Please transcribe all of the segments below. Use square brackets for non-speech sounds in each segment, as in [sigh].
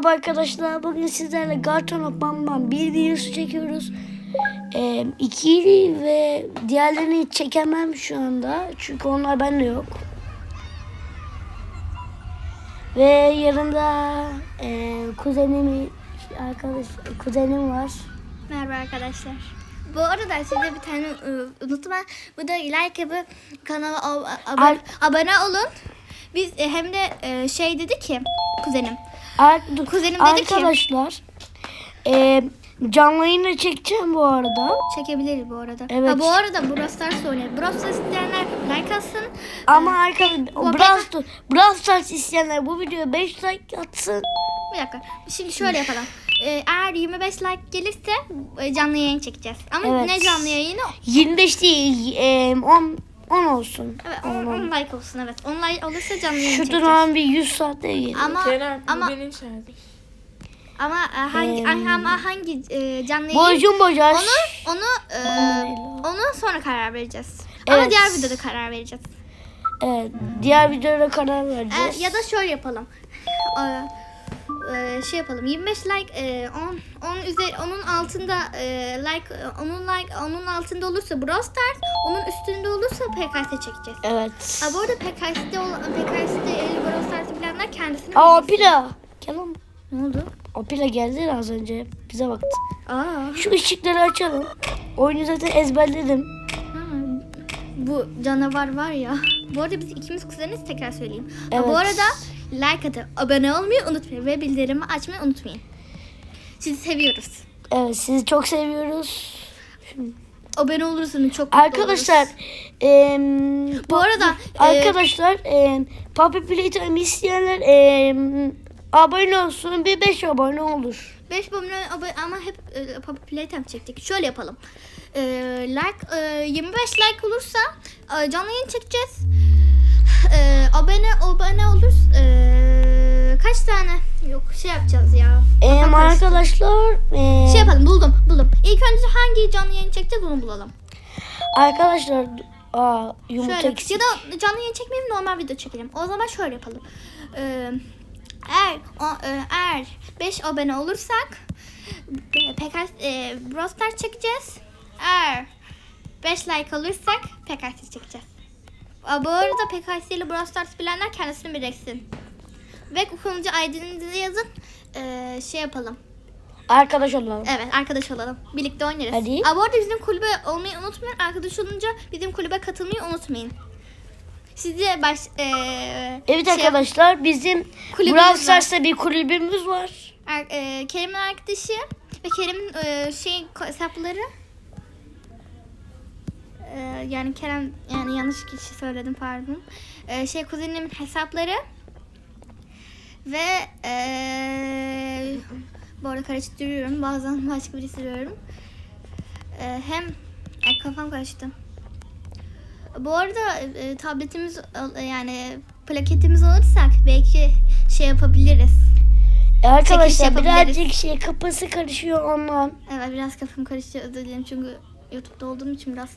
Merhaba arkadaşlar. Bugün sizlerle Garton Bam Bam bir videosu çekiyoruz. Ee, ikili ve diğerlerini çekemem şu anda. Çünkü onlar bende yok. Ve yanında e, kuzenim arkadaş kuzenim var. Merhaba arkadaşlar. Bu arada size bir tane e, unutma. Bu da like yapıp kanala ab- ab- abone olun. Biz e, hem de e, şey dedi ki kuzenim. Ar- Kuzenim dedi ki- arkadaşlar e, canlı yayını çekeceğim bu arada. Çekebilir bu arada. Evet. Ha, bu arada Brawl Stars oynayalım. Brawl Stars isteyenler like atsın. Ama arkadaşlar bu- Brawl Stars, Brawl Stars isteyenler bu videoya 5 like atsın. Bir dakika. Şimdi şöyle yapalım. E, eğer 25 like gelirse e, canlı yayın çekeceğiz. Ama Evet. ne canlı yayını? 25 değil e, 10 10 olsun. Evet, 10, 10, 10 like olsun evet. 10 like olursa canlı yayın Şu çekeceğiz. duran bir 100 saatte gelir. Ama Kenan bu ama benim şarkım. ama e, hangi Em, ama hangi e, canlı yayın Boycun bocar. Onu onu e, onu sonra karar vereceğiz. Ama Evet. diğer videoda karar vereceğiz. Evet, diğer videoda karar E, vereceğiz. ya da şöyle yapalım. [laughs] E, e, şey yapalım. 25 like e, 10 10 üzeri onun altında e, like onun like onun altında olursa Brawl Stars, onun üstünde olursa PKS çekeceğiz. Evet. Ha, bu arada PKS'de olan PKS'de e, Brawl Stars'ı bilenler kendisini Aa pila. Gel lan. Ne oldu? O pila geldi az önce. Bize baktı. Aa. Şu ışıkları açalım. Oyunu zaten ezberledim. Ha, Bu canavar var ya. Bu arada biz ikimiz kuzeniz tekrar söyleyeyim. Ha, Evet. Bu arada like atıp abone olmayı unutmayın ve bildirimi açmayı unutmayın. Sizi seviyoruz. Evet sizi çok seviyoruz. Abone olursanız çok mutlu Arkadaşlar oluruz. em, Bu arada e, arkadaşlar em, Puppy Playtime isteyenler em, abone olsun. Bir 5 abone olur. 5 abone abone ama hep e, Papa Playtime çektik. Şöyle yapalım. E, like e, 25 like olursa e, canlı yayın çekeceğiz. E, abone abone olur e, kaç tane yok şey yapacağız ya. Karıştı. arkadaşlar em, Şey yapalım buldum buldum. İlk önce hangi canlı yayın çekeceğiz onu bulalım. arkadaşlar aa, yumurta Şöyle eksik. ya da canlı yayın çekmeyelim normal video çekelim. O zaman şöyle yapalım. Ee, eğer o, e, eğer 5 abone olursak e, PKS e, Brawl çekeceğiz. Eğer 5 like alırsak PKS çekeceğiz. Bu arada PKS ile Brawl Stars bilenler kendisini bilirsin. Ve kullanıcı ID'nizi yazın. Ee, şey yapalım. Arkadaş olalım. Evet arkadaş olalım. Birlikte oynarız. Hadi. Aa, bu arada bizim kulübe olmayı unutmayın. Arkadaş olunca bizim kulübe katılmayı unutmayın. Size baş... eee, Evet şey- arkadaşlar bizim Brawl. Stars'ta bir kulübümüz var. Er, eee, Kerim'in arkadaşı ve Kerim'in eee, şey hesapları Eee, yani Kerem yani yanlış kişi söyledim pardon. Eee, şey kuzenimin hesapları ve eee bu arada karıştırıyorum bazen [laughs] başka birisi diyorum. Eee, hem Ay, kafam karıştı. Bu arada e, tabletimiz e, yani plaketimiz alırsak belki şey yapabiliriz. E, Arkadaşlar yapabiliriz. birazcık şey kafası karışıyor ondan. Evet biraz kafam karıştı özür dilerim çünkü YouTube'da olduğum için biraz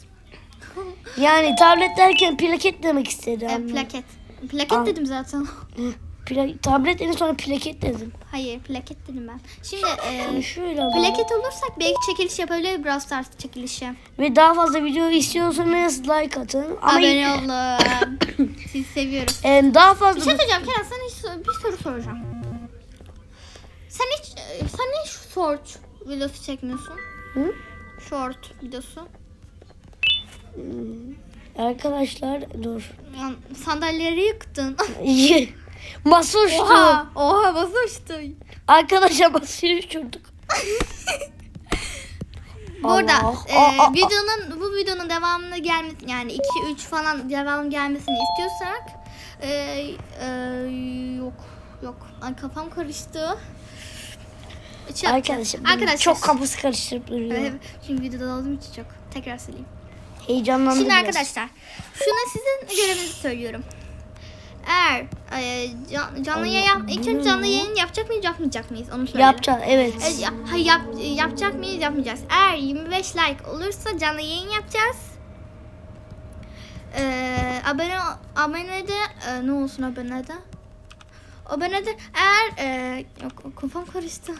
Yani tablet derken plaket demek istedim. e, plaket. Plaket Al. dedim zaten. Pla- tablet dedim sonra plaket dedim. Hayır plaket dedim ben. Şimdi e, Şöyle plaket olursak belki çekiliş yapabilir Brawl Stars çekilişi. Ve daha fazla video istiyorsanız like atın. Ama Abone olun. [coughs] Sizi seviyoruz. e, daha Bir fazla şey söyleyeceğim Kenan sana hiç bir soru soracağım. Sen hiç e, sen şu short videosu çekmiyorsun? Hı? Short videosu. Arkadaşlar dur. Sandalyeleri yıktın. [laughs] Masa uçtu. oha, oha basmıştı. Arkadaşlar masayı uçurduk. Bu arada Allah. e, Aa, aa, videonun bu videonun devamını gelmesi yani 2 3 falan devam gelmesini istiyorsak e, e, yok yok. Ay kafam karıştı. Şey. Arkadaşlar, Arkadaşlar. çok kafası karıştırıp duruyor. Evet, çünkü videoda olduğum için çok. Tekrar söyleyeyim. Heyecanlandım Şimdi biraz. arkadaşlar şunu sizin görevinizi söylüyorum. Eğer e, can, canlı yayın ilk önce canlı yayın yapacak mıyız yapmayacak mıyız onu söyleyelim. Yapacağız evet. E, ya- yap, yapacak mıyız yapmayacağız. Eğer 25 like olursa canlı yayın yapacağız. Ee, abone abone de e, ne olsun abone de? abone de eğer e, yok kafam karıştı.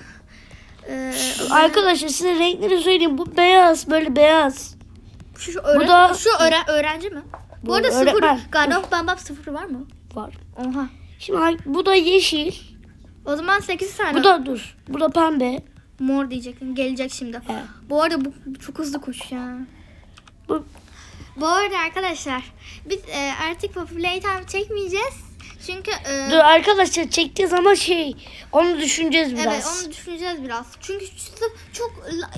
E, Arkadaşlar size renkleri söyleyeyim. Bu beyaz böyle beyaz. Şu, şu, öğren- da- şu öğren- öğrenci mi? Bu, Bu arada öğretmen. sıfır. Of Bambam sıfır var mı? Var. Oha. Şimdi bu da yeşil. O zaman 8 tane. Bu da dur. Bu da pembe. mor diyecektim. Gelecek şimdi. Evet. Bu arada bu çok hızlı koşuyor. Bu Bu arada arkadaşlar biz e, artık Time çekmeyeceğiz. Çünkü e, dur arkadaşlar çektiği zaman şey onu düşüneceğiz biraz. Evet onu düşüneceğiz biraz. Çünkü sırf çok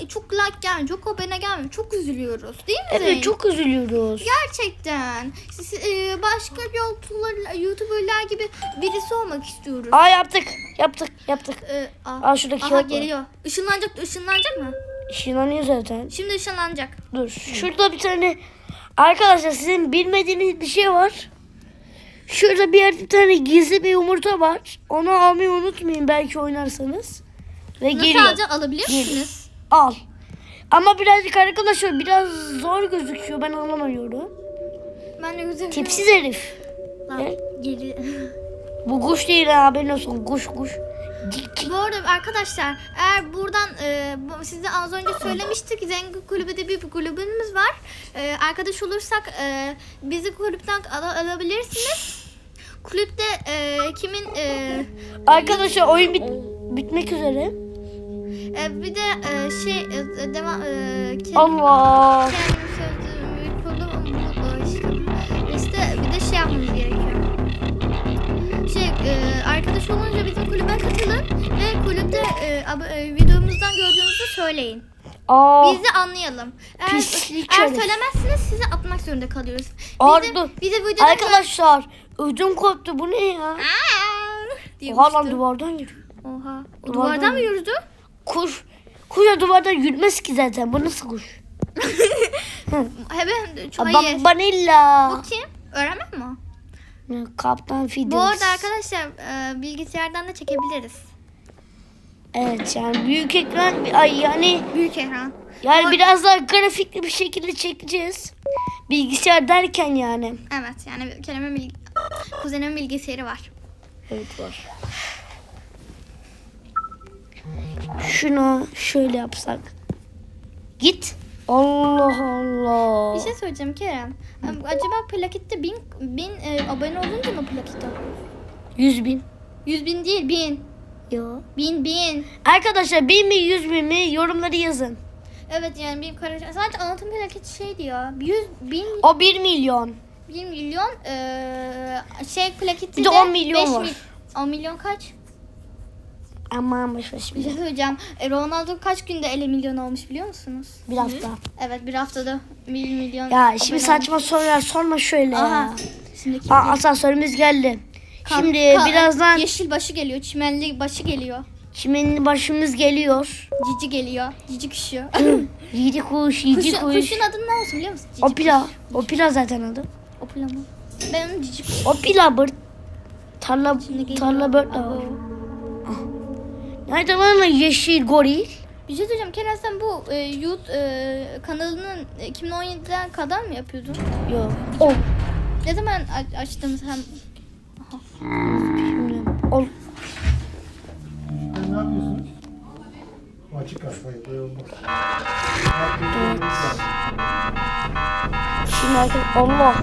çok like gelmiyor, çok abone gelmiyor. Çok üzülüyoruz değil mi? Evet çok üzülüyoruz. Gerçekten. Siz, e, başka YouTuber'lar, YouTuber'lar gibi birisi olmak istiyoruz. Aa yaptık. Yaptık. Yaptık. E, aa, Aa şurada aha kağıt var. geliyor. Işınlanacak, ışınlanacak mı? Işınlanıyor zaten. Şimdi ışınlanacak. Dur. Şurada bir tane arkadaşlar sizin bilmediğiniz bir şey var. Şurada bir yerde bir tane gizli bir yumurta var. Onu almayı unutmayın belki oynarsanız. Ve Nasıl geliyor. alacak? Alabilir Geliyor. Al. Ama birazcık arkadaşlar biraz zor gözüküyor. Ben anlamıyorum. Ben de güzel. Tipsiz herif. Lan? Geri. [laughs] Bu kuş değil ha haberin olsun. Kuş kuş. Bu arada arkadaşlar eğer buradan e, size az önce söylemiştik Zengin Kulübü de bir kulübümüz var. E, arkadaş olursak e, bizi kulüpten al- alabilirsiniz. Kulüpte e, kimin e, Arkadaşlar oyun bit bitmek üzere. e, bir de e, şey e, devam e, kendim, Allah. kendim sözüm ama bu işte, işte bir de şey yapmamız gerekiyor. Şey e, arkadaş olunca kulübe katılın ve kulüpte e, e, videomuzdan gördüğünüzü söyleyin. Aa. Biz de anlayalım. Eğer, Pislik eğer herif. söylemezseniz sizi atmak zorunda kalıyoruz. Biz Ardı. de, biz de videoda Arkadaşlar ödüm koptu. Bu ne ya? Aa! diye Oha lan uçtu. duvardan yürüyor. Oha. O Duvardan duvardan mı yürüdü? Kuş. Kuş ya duvardan yürümez ki zaten. Bu nasıl kuş? [laughs] Hemen Aa, hayır. Bambanilla. Bu kim? Öğrenmek mi? O? Kaptan Fiddles. Bu arada arkadaşlar e, bilgisayardan da çekebiliriz. Evet yani büyük ekran ay yani Büyük ekran. yani Bu- biraz daha grafikli bir şekilde çekeceğiz. Bilgisayar derken yani. Evet yani Kerem'in bilgi... kuzenimin bilgisayarı var. Evet var. Şunu şöyle yapsak. Git. Allah Allah. Bir şey söyleyeceğim Kerem. Acaba plakette bin, bin e, abone olunca mı alıyor? 100 bin. Yüz bin değil bin. Yo. Bin bin. Arkadaşlar bin mi yüz bin mi yorumları yazın. Evet yani bir karış. Sadece anlatım plaketi şeydi ya. Yüz bin, O 1 milyon. bir milyon eee şey plaketi Bir de 10 milyon beş var. mil- 10 milyon kaç? Aman boş ver Bir şimdi. şey söyleyeceğim. E, Ronaldo kaç günde 50 milyon olmuş biliyor musunuz? Bir hafta. Evet bir haftada 1 milyon. Ya abone şimdi saçma sorular sorma şöyle. Aha. ya. Şimdi kim Aa, asansörümüz geldi. Ka- Şimdi ka- birazdan yeşil başı geliyor, çimenli başı geliyor. kimin başımız geliyor. Cici geliyor. Cici kuşu. Yedi kuş, yedi Kuşun, kuş. kuşun adı ne olsun biliyor musun? Cici Opila. kuş. Opila zaten adı. Opila mı? Ben onun cici kuş. Opila bird. Tarla, Şimdi geliyor. tarla bird de var. Abo. Lan o yeşil goril? Bir şey söyleyeceğim. Kerem sen bu e, YouTube e, kanalının 2017'den kadar mı yapıyordun? Yok. O. Ne zaman açtın sen? Şimdi. O. Ne yapıyorsunuz? Açık yapıyor olmaz. Evet. Şimdi arkadaşlar Allah.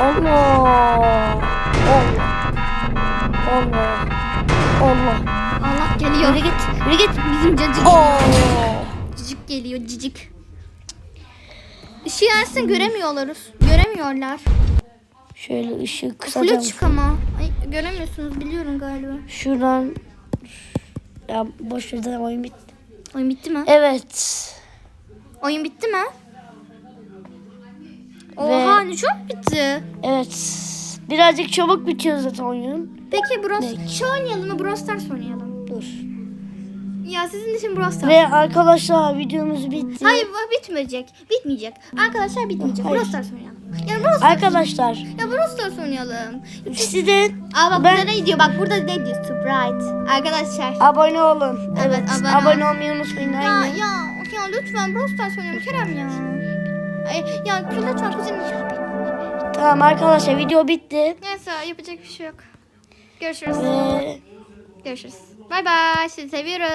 Allah. Allah. Allah. Allah. Geliyor. Yürü git. Yürü git. Bizim cacık Oo. cicik geliyor cicik. Işığı yansın göremiyorlar. Göremiyorlar. Şöyle ışığı Flu kısacağım. çık ama. Ay, göremiyorsunuz biliyorum galiba. Şuradan. Ya boş ver oyun bitti. Oyun bitti mi? Evet. Oyun bitti mi? Oha ne çok bitti. Evet. Birazcık çabuk bitiyor zaten oyun. Peki Bros şey oynayalım mı? Brawl Stars oynayalım. Dur. Ya sizin için Stars. Ve arkadaşlar videomuz bitti. Hayır bu bitmeyecek. Bitmeyecek. Arkadaşlar bitmeyecek. Hayır. Stars oynayalım. Ya. Arkadaşlar Ya Stars oynayalım. size Aa bak Ben- burada ne diyor? Bak burada ne diyor? Sprite. Arkadaşlar. abone olun. Evet, Evet. abone abone, ol. olmayı unutmayın. Ya ya ya lütfen Brawl Stars oynayalım Kerem ya. Ay, ya lütfen kuzenim. Tamam arkadaşlar video bitti. Neyse yapacak bir şey yok. Görüşürüz. Ve Görüşürüz. Bay bay. Sizi seviyoruz.